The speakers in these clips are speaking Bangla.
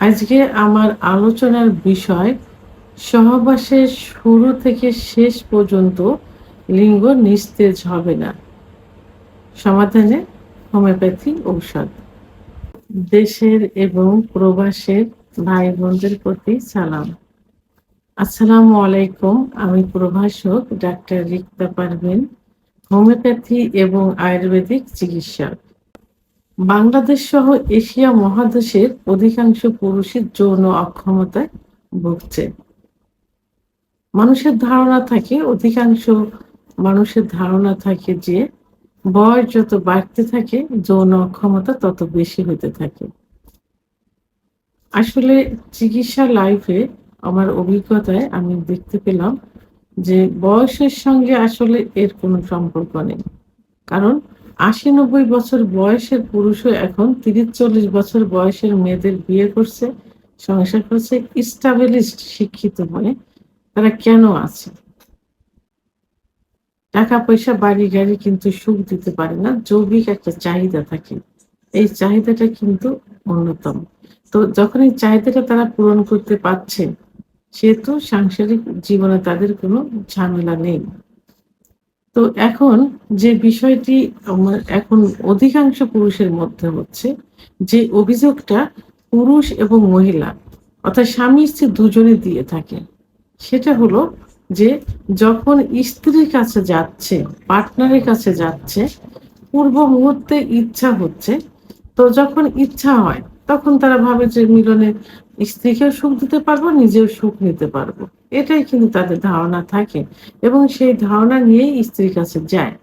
আজকে আমার আলোচনার বিষয় সহবাসের শুরু থেকে শেষ পর্যন্ত লিঙ্গ নিস্তেজ হবে না। সমাধানে হোমিওপ্যাথি ঔষধ। দেশের এবং প্রবাসের ভাই বোনদের প্রতি সালাম। আসসালামু আলাইকুম, আমি প্রভাষক ডাক্তার রিক্তা পারভিন, হোমিওপ্যাথি এবং আয়ুর্বেদিক চিকিৎসক। বাংলাদেশ সহ এশিয়া মহাদেশের অধিকাংশ পুরুষের যৌন অক্ষমতায় ভুগছে। মানুষের ধারণা থাকে, অধিকাংশ মানুষের ধারণা থাকে যে বয়স যত বাড়তে থাকে, যৌন অক্ষমতা তত বেশি হতে থাকে। আসলে চিকিৎসা লাইফে আমার অভিজ্ঞতায় আমি দেখতে পেলাম যে বয়সের সঙ্গে আসলে এর কোনো সম্পর্ক নেই। কারণ আশি নব্বই বছর বয়সের পুরুষও এখন তিরিশ চল্লিশ বছর বয়সের মেয়েদের বিয়ে করছে, সংসার করছে স্টাবলিশড শিক্ষিত হয়ে তারা কেন আছে? টাকা পয়সা, বাড়ি গাড়ি কিন্তু সুখ দিতে পারে না জৈবিক একটা চাহিদা থাকে। এই চাহিদাটা কিন্তু অন্যতম। তো যখন এই চাহিদাটা তারা পূরণ করতে পারছে, সেহেতু সাংসারিক জীবনে তাদের কোনো ঝামেলা নেই। তো এখন যে বিষয়টি এখন অধিকাংশ পুরুষের মধ্যে হচ্ছে, যে অভিযোগটা পুরুষ এবং মহিলা, অর্থাৎ স্বামী স্ত্রী দুজনে দিয়ে থাকে, সেটা হলো যে যখন স্ত্রীর কাছে যাচ্ছে, পার্টনারের কাছে যাচ্ছে, পূর্ব মুহূর্তে ইচ্ছা হচ্ছে, তো যখন ইচ্ছা হয়, তখন তারা ভাবে যে মিলনে স্ত্রীকেও সুখ দিতে পারব, নিজেও সুখ নিতে পারব। এটাই কিন্তু তাদের ধারণা থাকে এবং সেই ধারণা নিয়েই স্ত্রীর কাছে যায়।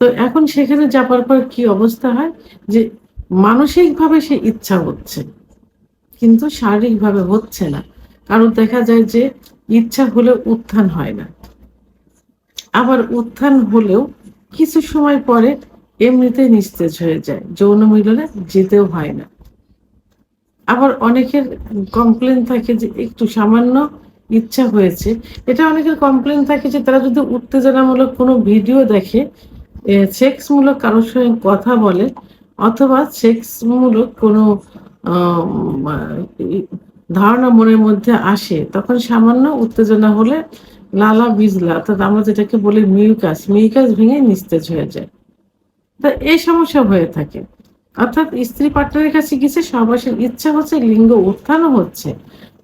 তো এখন সেখানে যাবার পর কি অবস্থা হয়? যে মানসিকভাবে সে ইচ্ছা হচ্ছে, কিন্তু শারীরিকভাবে হচ্ছে না। কারণ দেখা যায় যে ইচ্ছা হলে উত্থান হয় না। আবার উত্থান হলেও কিছু সময় পরে এমনিতে নিস্তেজ হয়ে যায়, যৌন মিলনে যেতেও হয় না। আবার অনেকের কমপ্লেন থাকে যে একটু সামান্য ইচ্ছা হয়েছে। এটা অনেকের কমপ্লেন থাকে যে তারা যদি উত্তেজনামূলক কোনো ভিডিও দেখে সেক্সমূলক কারোর সঙ্গে কথা বলে, অথবা সেক্সমূলক কোনো ধারণা মনের মধ্যে আসে, তখন সামান্য উত্তেজনা হলে লালা বিজলা, অর্থাৎ আমরা যেটাকে বলি মিউকাস মিউকাস ভেঙে নিস্তেজ হয়ে যায়। তা এই সমস্যা হয়ে থাকে। অর্থাৎ স্ত্রী পার্টনারের কাছে গেছে সহবাসের ইচ্ছা হচ্ছে, লিঙ্গ উত্থানও হচ্ছে।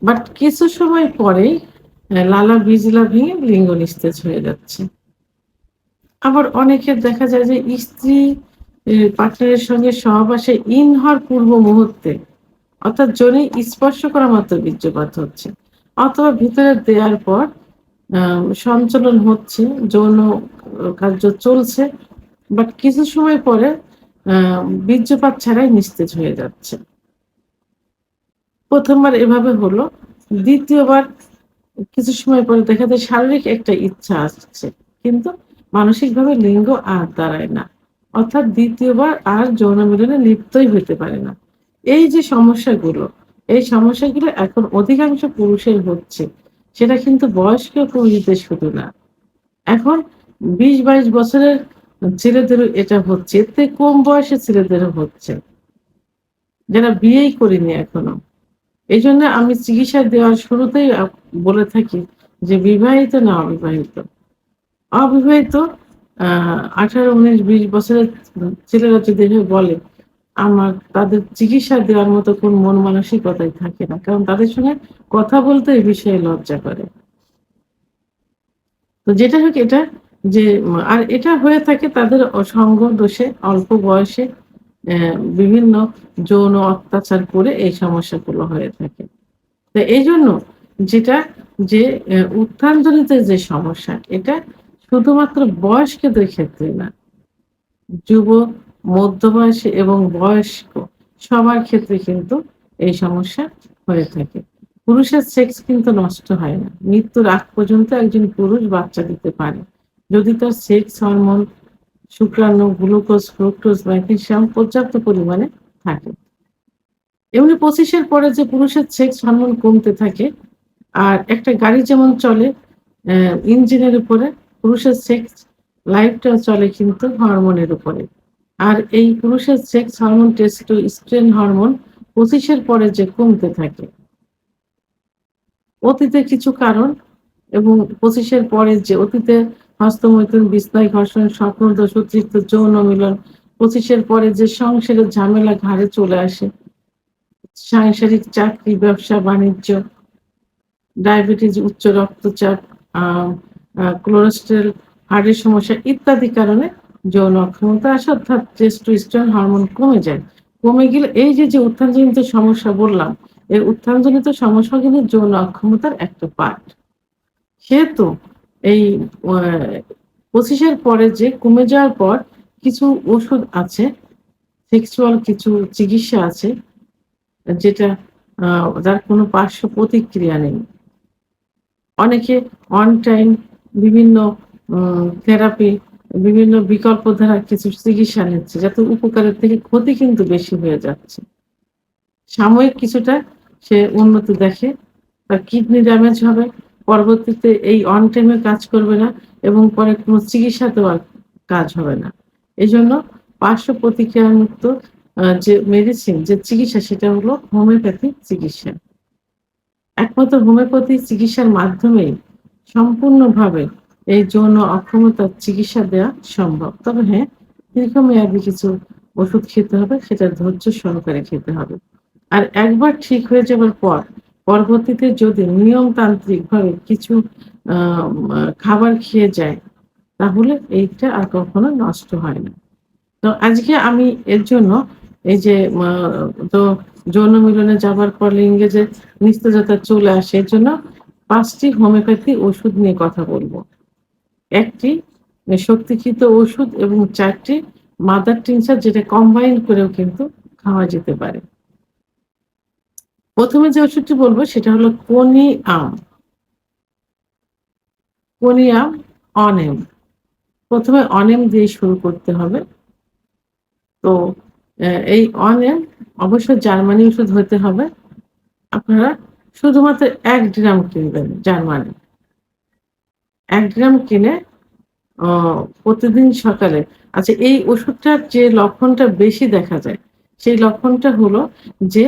বাট কিছু সময় পরেই লালা বিজলা ভেঙে লিঙ্গ নিস্তেজ হয়ে যাচ্ছে। আবার অনেকের দেখা যায় যে স্ত্রী পার্টনারের সঙ্গে সহবাসে ইন হওয়ার পূর্ব মুহূর্তে অর্থাৎ জনে স্পর্শ করা মাত্র বীর্যপাত হচ্ছে। অথবা ভিতরে দেওয়ার পর সঞ্চালন হচ্ছে, যৌন কার্য চলছে। বাট কিছু সময় পরে বীর্যপাত ছাড়াই নিস্তেজ হয়ে যাচ্ছে। প্রথমবার এভাবে হলো। দ্বিতীয়বার কিছু সময় পরে দেখা যায় শারীরিক একটা ইচ্ছা আসছে, কিন্তু মানসিকভাবে লিঙ্গ আর দাঁড়ায় না। অর্থাৎ দ্বিতীয়বার আর যৌন মিলনে লিপ্তই হইতে পারে না। এই যে সমস্যাগুলো, এই সমস্যাগুলো এখন অধিকাংশ পুরুষের হচ্ছে। সেটা কিন্তু বয়স্ক পুরুষদের শুধু না। এখন বিশ বাইশ বছরের ছেলেদেরও এটা হচ্ছে, এতে কম বয়সে ছেলেদেরও হচ্ছে। যারা বিয়েই করিনি এখনও। এই জন্য আমি চিকিৎসা দেওয়ার শুরুতেই বলে থাকি যে বিবাহিত না অবিবাহিত। অবিবাহিত আঠারো, উনিশ, বিশ বছরের ছেলেরা যদি বলে, আমার তাদের চিকিৎসা দেওয়ার মতো কোন মন মানসিকতাই থাকে না, কারণ তাদের সঙ্গে কথা বলতে এই বিষয়ে লজ্জা করে। তো যেটা হোক এটা যে, আর এটা হয়ে থাকে তাদের অসঙ্গ দোষে, অল্প বয়সে বিভিন্ন যৌন অত্যাচার করে এই সমস্যাগুলো হয়ে থাকে। তো এই জন্য যেটা যে উত্থানজনিত যে সমস্যা, এটা শুধুমাত্র বয়স্কদের ক্ষেত্রে না, যুব, মধ্যবয়সী এবং বয়স্ক সবার ক্ষেত্রে কিন্তু এই সমস্যা হয়ে থাকে। পুরুষের সেক্স কিন্তু নষ্ট হয় না। মৃত্যুর আগ পর্যন্ত একজন পুরুষ বাচ্চা দিতে পারে। যদি তার সেক্স হরমোন শুক্রাণু গ্লুকোজ ফ্রুক্টোজ ম্যাগনেশিয়াম পর্যাপ্ত পরিমাণে থাকে। এমনি পঁচিশের পরে যে পুরুষের সেক্স হরমোন কমতে থাকে, আর একটা গাড়ি যেমন চলে ইঞ্জিনের উপরে, পুরুষের সেক্স লাইফটা চলে কিন্তু হরমোনের উপরে। আর এই পুরুষের sex hormone testosterone hormone পঁচিশের পরে যে কমতে থাকে। অতীতে কিছু কারণ এবং পঁচিশের পরে যে অতীতে হস্তমৈথুন বিস্তায় ঘর্ষণ স্বপ্নদোষ অতিরিক্ত যৌন মিলন। পঁচিশের পরে যে সংসারের ঝামেলা ঘাড়ে চলে আসে, সাংসারিক চাকরি, ব্যবসা, বাণিজ্য, ডায়াবেটিস, উচ্চ রক্তচাপ কোলেস্টেরল হার্টের সমস্যা ইত্যাদি কারণে যৌন অক্ষমতা আসে, অর্থাৎ টেস্টোস্টেরন হরমোন কমে যায়। কমে গেলে এই যে যে উত্থানজনিত সমস্যা বললাম, এই উত্থানজনিত সমস্যা কিন্তু যৌন অক্ষমতার একটা পার্ট সেহেতু এই পঁচিশের পরে যে কমে যাওয়ার পর কিছু ওষুধ আছে সেক্সুয়াল কিছু চিকিৎসা আছে, যেটা যার কোনো পার্শ্ব প্রতিক্রিয়া নেই। অনেকে অন টাইম বিভিন্ন থেরাপি বিভিন্ন বিকল্প ধারা কিছু চিকিৎসা নিচ্ছে, যাতে উপকারের থেকে ক্ষতি কিন্তু বেশি হয়ে যাচ্ছে। সাময়িক কিছুটা সে উন্নতি দেখে, তার কিডনি ড্যামেজ হবে পরবর্তীতে এই অন টাইমে কাজ করবে না এবং পরে কোনো চিকিৎসাতেও আর কাজ হবে না। এই জন্য পার্শ্ব প্রতিক্রিয়া মুক্ত যে মেডিসিন যে চিকিৎসা, সেটা হলো হোমিওপ্যাথি চিকিৎসা। একমাত্র হোমিওপ্যাথি চিকিৎসার মাধ্যমেই সম্পূর্ণভাবে এই যৌন অক্ষমতার চিকিৎসা দেওয়া সম্ভব। তবে হ্যাঁ দীর্ঘমেয়াদী কিছু ওষুধ খেতে হবে, সেটা ধৈর্য সহকারে খেতে হবে। আর একবার ঠিক হয়ে যাবার পর পরবর্তীতে যদি নিয়মতান্ত্রিকভাবে কিছু খাবার খেয়ে যায়, তাহলে এইটা আর কখনো নষ্ট হয় না। তো আজকে আমি এর জন্য এই যে তো যৌন মিলনে যাবার পর লিঙ্গে যে নিস্তেজতা চলে আসে, এর জন্য পাঁচটি হোমিওপ্যাথি ওষুধ নিয়ে কথা বলব। একটি শক্তিকৃত ওষুধ এবং চারটি মাদার টিনচার যেটা কম্বাইন করেও কিন্তু খাওয়া যেতে পারে। প্রথমে যে ওষুধটি বলব, সেটা হলো কনি আম কনি আম অনেম। প্রথমে অনেম দিয়ে শুরু করতে হবে। তো এই অনেম অবশ্যই জার্মানি ওষুধ হতে হবে। আপনারা শুধুমাত্র এক গ্রাম কিনবেন জার্মানি। এক গ্রাম কিনে প্রতিদিন সকালে। আচ্ছা এই ওষুধটার যে লক্ষণটা বেশি দেখা যায়, সেই লক্ষণটা হলো যে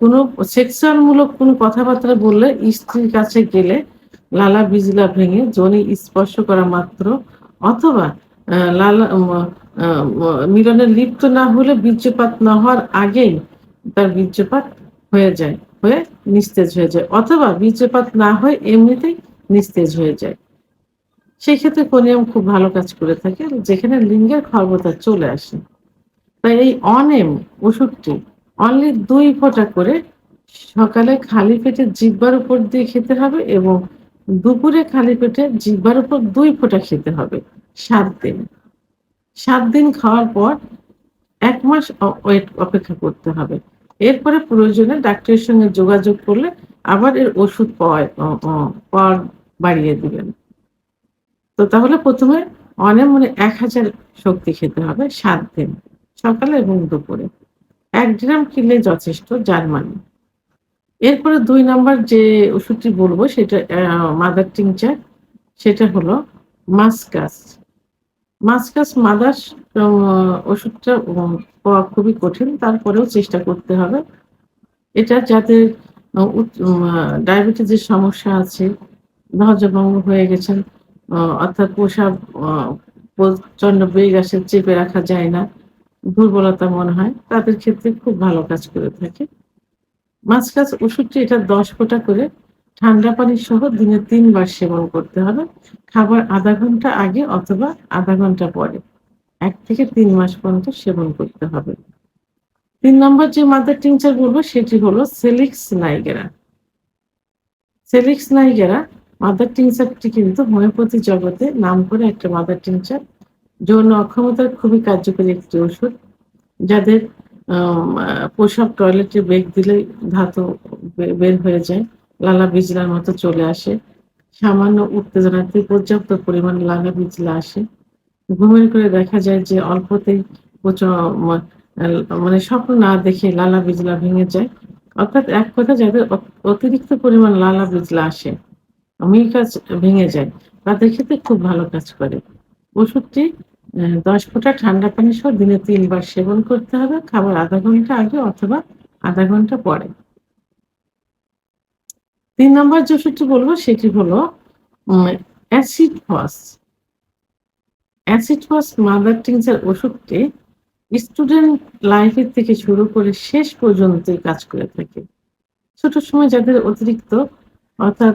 কোনো সেক্সুয়াল মূলক কোনো কথাবার্তা বললে স্ত্রীর কাছে গেলে লালা বিজলা ভেঙে জনি স্পর্শ করা মাত্র, অথবা লালা মিলনের লিপ্ত না হলে বীর্যপাত না হওয়ার আগেই তার বীর্যপাত হয়ে যায়, হয়ে নিস্তেজ হয়ে যায়, অথবা বীর্যপাত না হয়ে এমনিতেই নিস্তেজ হয়ে যায়। সেই ক্ষেত্রে কোনিয়াম খুব ভালো কাজ করে থাকে, যেখানে লিঙ্গের খর্বতা চলে আসে। তাই এই অনেম ওষুধটি অনলি দুই ফোঁটা করে সকালে খালি পেটে জিব্বার উপর দিয়ে খেতে হবে এবং দুপুরে খালি পেটে জিব্বার উপর দুই ফোঁটা খেতে হবে সাত দিন। সাত দিন খাওয়ার পর এক মাস ওয়েট অপেক্ষা করতে হবে। এরপরে প্রয়োজনে ডাক্তারের সঙ্গে যোগাযোগ করলে আবার এর ওষুধ পাওয়া পাওয়ার বাড়িয়ে দিবেন। তো তাহলে প্রথমে অনেক মানে এক হাজার শক্তি খেতে হবে সাত দিন, সকালে এবং দুপুরে। এক গ্রাম কিনলে যথেষ্ট জার্মানি এরপরে দুই নাম্বার যে ওষুধটি বলব, সেটা মাদার টিংচার সেটা হলো মাসকাস। মাসকাস মাদার ওষুধটা পাওয়া খুবই কঠিন, তারপরেও চেষ্টা করতে হবে। এটা যাদের ডায়াবেটিসের সমস্যা আছে ধৈর্যভঙ্গ হয়ে গেছেন অর্থাৎ পোষা প্রচণ্ড বেগ আসে চেপে রাখা যায় না দুর্বলতা মনে হয়, তাদের ক্ষেত্রে খুব ভালো কাজ করে থাকে। মাছ কাজ ওষুধটি এটা দশ ফোঁটা করে ঠান্ডা পানি সহ দিনে তিনবার সেবন করতে হবে। খাবার আধা ঘণ্টা আগে অথবা আধা ঘণ্টা পরে, এক থেকে তিন মাস পর্যন্ত সেবন করতে হবে। তিন নম্বর যে মাদার টিংচার বলব, সেটি হলো সেলিক্স নাইগেরা। সেলিক্স নাইগেরা মাদার টিংচারটি কিন্তু হোমিওপ্যাথি জগতে নাম করে একটা মাদার টিংচার। যৌন অক্ষমতার খুবই কার্যকরী একটি ওষুধ, যাদের পোশাক টয়লেটে বেগ দিলে ধাতু বের হয়ে যায়, লালা বিজলার মতো চলে আসে। সামান্য উত্তেজনাতে পর্যাপ্ত পরিমাণ লালা বিজলা আসে। ঘুমের করে দেখা যায় যে অল্পতেই মানে স্বপ্ন না দেখে লালা বিজলা ভেঙে যায়। অর্থাৎ এক কথা যাদের অতিরিক্ত পরিমাণ লালা বিজলা আসে, মিল কাজ ভেঙে যায়। তাদের ক্ষেত্রে খুব ভালো কাজ করে। ওষুধটি দশ ফোঁটা ঠান্ডা পানি সহ দিনে তিনবার সেবন করতে হবে। খাবার আধা ঘণ্টা আগে অথবা আধা ঘণ্টা পরে। তিন নম্বর যে ওষুধটি বলব, সেটি হলো acid phos. Acid phos mother tincture ওষুধটি স্টুডেন্ট লাইফের থেকে শুরু করে শেষ পর্যন্ত কাজ করে থাকে। ছোট সময় যাদের অতিরিক্ত, অর্থাৎ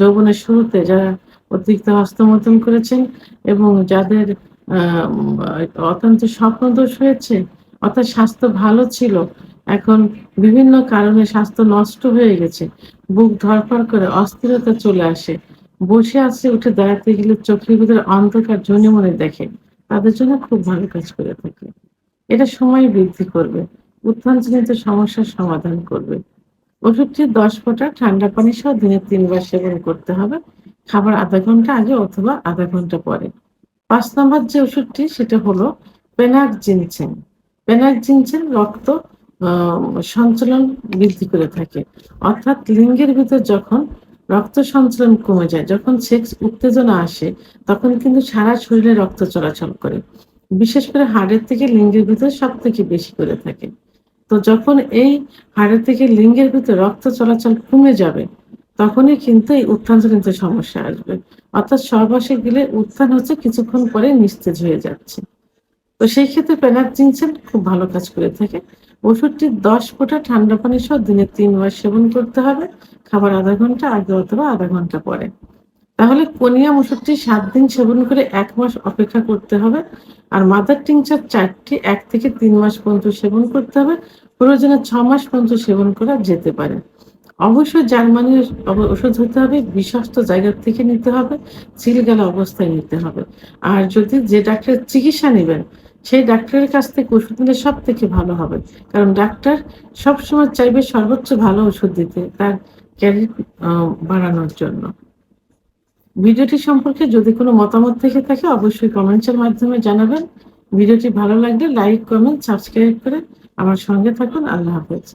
যৌবনের শুরুতে যারা অতিরিক্ত হস্তমৈথুন করেছেন এবং যাদের অত্যন্ত স্বপ্নদোষ হয়েছে, অর্থাৎ স্বাস্থ্য ভালো ছিল, এখন বিভিন্ন কারণে স্বাস্থ্য নষ্ট হয়ে গেছে, বুক ধরফর করে অস্থিরতা চলে আসে, বসে আছে উঠে দাঁড়াতে গেলে চোখের ভিতরে অন্ধকার জনে মনে দেখে, তাদের জন্য খুব ভালো কাজ করে থাকে, এটা সময় বৃদ্ধি করবে, উত্থানজনিত সমস্যার সমাধান করবে, ওষুধটি দশ ফোঁটা ঠান্ডা পানি সহ দিনে তিনবার সেবন করতে হবে, খাবার আধা ঘণ্টা আগে অথবা আধা ঘণ্টা পরে। পাঁচ নম্বর যে ওষুধটি, সেটা হলো পেনাক জিনছেন পেনাক জিনছেন রক্ত সঞ্চালন বৃদ্ধি করে থাকে। অর্থাৎ লিঙ্গের ভিতর যখন রক্ত সঞ্চালন কমে যায়, যখন সেক্স উত্তেজনা আসে, তখন কিন্তু সারা শরীরে রক্ত চলাচল করে। বিশেষ করে হাড়ের থেকে লিঙ্গের ভিতর সব থেকে বেশি করে থাকে। তো যখন এই হাড়ের থেকে লিঙ্গের ভিতর রক্ত চলাচল কমে যাবে তখনই কিন্তু এই উত্থানজনিত সমস্যা আসবে। অর্থাৎ সর্বাসে গেলে উত্থান হচ্ছে কিছুক্ষণ পরে নিস্তেজ হয়ে যাচ্ছে। তো সেই ক্ষেত্রে পেনাকজিনসেন খুব ভালো কাজ করে থাকে ওষুধটি দশ ফোঁটা ঠান্ডা পানি সহ দিনে তিনবার সেবন করতে হবে। খাবার আধা ঘণ্টা, আগে অথবা আধা ঘণ্টা পরে। তাহলে কোনিয়াম ওষুধটি সাত দিন সেবন করে এক মাস অপেক্ষা করতে হবে আর মাদার টিংচার চারটি এক থেকে তিন মাস পর্যন্ত সেবন করতে হবে। প্রয়োজনে ছ মাস পর্যন্ত সেবন করা যেতে পারে। অবশ্যই জার্মানির ওষুধ হতে হবে বিশ্বস্ত জায়গা থেকে নিতে হবে সিলগালা অবস্থায় নিতে হবে। আর যদি যে ডাক্তারের চিকিৎসা নেবেন, সেই ডাক্তারের কাছ থেকে ওষুধ নিলে সব থেকে ভালো হবে। কারণ ডাক্তার সবসময় চাইবে সর্বোচ্চ ভালো ওষুধ দিতে তার ক্যারিয়ার বাড়ানোর জন্য। ভিডিওটি সম্পর্কে যদি কোনো মতামত থেকে থাকে, অবশ্যই কমেন্টসের মাধ্যমে জানাবেন। ভিডিওটি ভালো লাগলে লাইক, কমেন্ট, সাবস্ক্রাইব করে আমার সঙ্গে থাকুন। আল্লাহ হাফেজ।